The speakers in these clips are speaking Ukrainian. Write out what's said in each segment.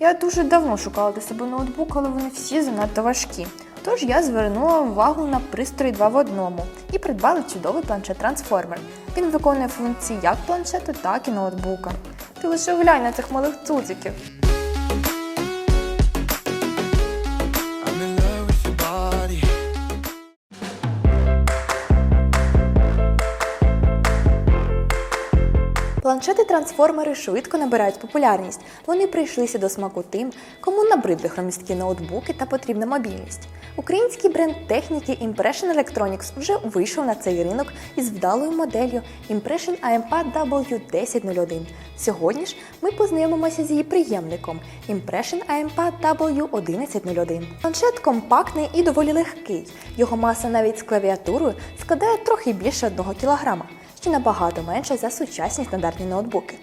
Я дуже давно шукала для себе ноутбук, але вони всі занадто важкі. Тож я звернула увагу на пристрої 2 в одному і придбала чудовий планшет-трансформер. Він виконує функції як планшету, так і ноутбука. Ти лише глянь на цих малих цуциків. Планшети-трансформери швидко набирають популярність. Вони прийшлися до смаку тим, кому набридли хромісткі ноутбуки та потрібна мобільність. Український бренд техніки Impression Electronics вже вийшов на цей ринок із вдалою моделлю Impression AMPad W1001. Сьогодні ж ми познайомимося з її приємником Impression AMPad W1101. Планшет компактний і доволі легкий. Його маса навіть з клавіатурою складає трохи більше 1 кг що набагато менше за сучасні стандартні ноутбуки.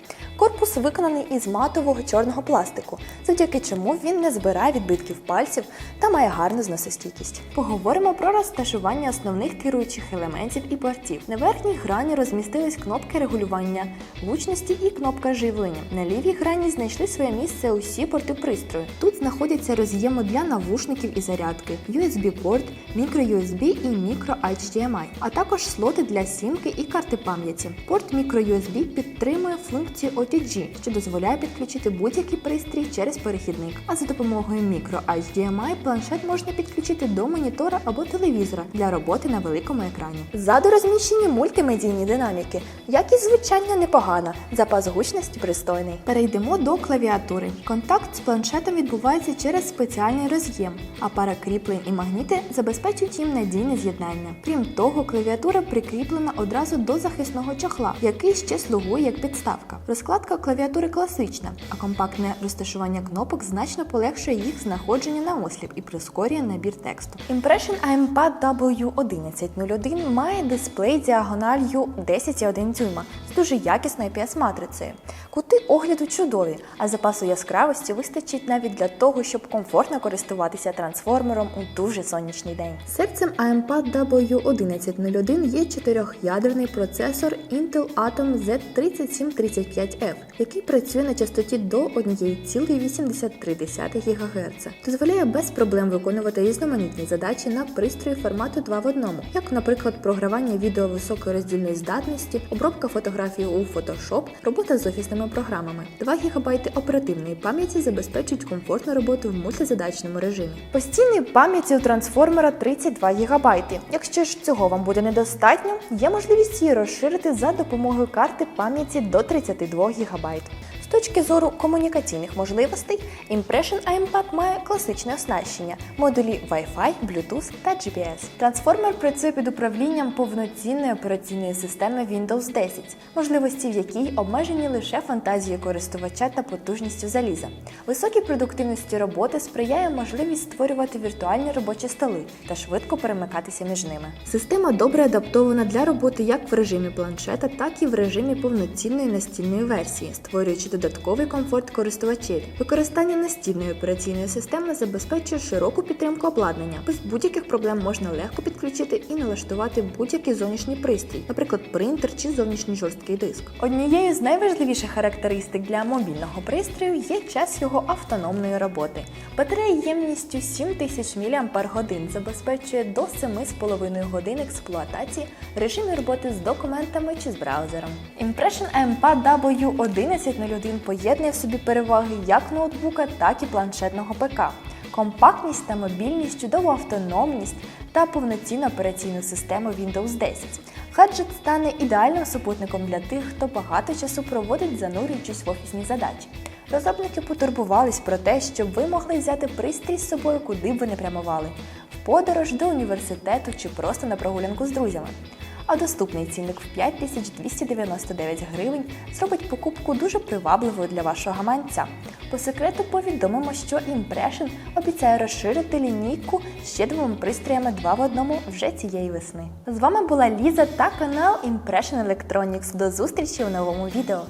Корпус виконаний із матового чорного пластику, завдяки чому він не збирає відбитків пальців та має гарну зносостійкість. Поговоримо про розташування основних керуючих елементів і бортів. На верхній грані розмістились кнопки регулювання гучності і кнопка живлення. На лівій грані знайшли своє місце усі порти пристрою. Тут знаходяться роз'єми для навушників і зарядки, USB-порт, мікро-USB і мікро-HDMI, а також слоти для сімки і карти пам'яті. Порт мікро-USB підтримує функцію OTG, що дозволяє підключити будь-який пристрій через перехідник. А за допомогою мікро-HDMI планшет можна підключити до монітора або телевізора для роботи на великому екрані. Ззаду розміщені мультимедійні динаміки. Якість звучання непогана, запас гучності пристойний. Перейдемо до клавіатури. Контакт з планшетом відбувається через спеціальний роз'єм, а пара кріплень і магніти забезпечують їм надійне з'єднання. Крім того, клавіатура прикріплена одразу до захисного чохла, який ще слугує як підставка. Розкладка клавіатури класична, а компактне розташування кнопок значно полегшує їх знаходження на осліп і прискорює набір тексту. Impression AMPad W1101 має дисплей діагональю 10,1 дюйма з дуже якісною IPS-матрицею. Кути огляду чудові, а запасу яскравості вистачить навіть для того, щоб комфортно користуватися трансформером у дуже сонячний день. Серцем AMPad W1101 є чотирьохядерний процесор Intel Atom Z3735F, який працює на частоті до 1,83 ГГц. Дозволяє без проблем виконувати різноманітні задачі на пристрої формату 2 в 1, як, наприклад, програвання відео високої роздільної здатності, обробка фотографій у Photoshop, робота з офісними програмами. 2 ГБ оперативної пам'яті забезпечують комфортну роботу в мультизадачному режимі. Постійної пам'яті у трансформера 32 ГБ. Якщо ж цього вам буде недостатньо, є можливість її розширити за допомогою карти пам'яті до 32 ГБ. Точки зору комунікаційних можливостей, Impression AMPad має класичне оснащення модулі Wi-Fi, Bluetooth та GPS. Трансформер працює під управлінням повноцінної операційної системи Windows 10, можливості в якій обмежені лише фантазією користувача та потужністю заліза. Високій продуктивності роботи сприяє можливість створювати віртуальні робочі столи та швидко перемикатися між ними. Система добре адаптована для роботи як в режимі планшета, так і в режимі повноцінної настільної версії, створюючи додатковий комфорт користувачів. Використання настільної операційної системи забезпечує широку підтримку обладнання. Без будь-яких проблем можна легко підключити і налаштувати будь-який зовнішній пристрій, наприклад, принтер чи зовнішній жорсткий диск. Однією з найважливіших характеристик для мобільного пристрою є час його автономної роботи. Батарея ємністю 7000 мАч забезпечує до 7,5 годин експлуатації в режимі роботи з документами чи з браузером. Impression AMPad W1101 поєднує в собі переваги як ноутбука, так і планшетного ПК. Компактність та мобільність, чудову автономність та повноцінну операційну систему Windows 10. Гаджет стане ідеальним супутником для тих, хто багато часу проводить, занурюючись в офісні задачі. Розробники потурбувались про те, щоб ви могли взяти пристрій з собою, куди б ви не прямували подорож до університету чи просто на прогулянку з друзями. А доступний цінник в 5299 гривень зробить покупку дуже привабливою для вашого гаманця. По секрету повідомимо, що Impression обіцяє розширити лінійку ще двома пристроями 2 в одному вже цієї весни. З вами була Ліза та канал Impression Electronics. До зустрічі у новому відео.